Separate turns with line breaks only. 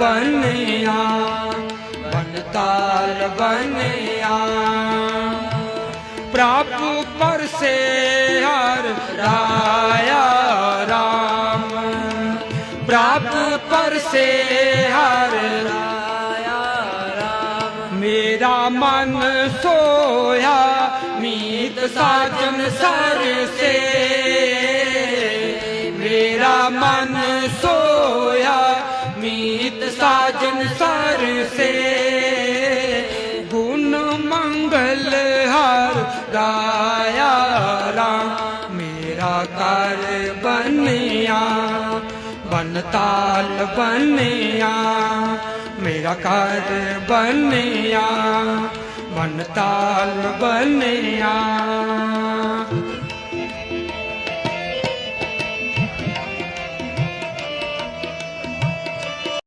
ਬਣਿਆ ਬਨਤਾਲ ਬਣਿਆ। ਪ੍ਰਭ ਪਰਸੇ ਹਰ ਰਾਇਆ ਰਾਮ। ਪ੍ਰਭ ਪਰਸੇ ਹਰ ਰਾਇਆ ਰਾਮ। ਮੇਰਾ ਮਨ ਸੋਇਆ, ਮੀਤ ਸਾਜਨ ਸਰਸੇ। ਮੇਰਾ ਮਨ ਸੋ ਮੀਤ ਸਾਜਨ ਸਰਸੇ ਗੁਣ ਮੰਗਲ ਹਰ ਰਾਇਆ ਰਾਮ। ਮੇਰਾ ਕਰ ਬਣਿਆ ਬਨਤਾਲ ਬਣਿਆ। ਮੇਰਾ ਕਰ ਬਣਿਆ ਬਨਤਾਲ ਬਣਿਆ।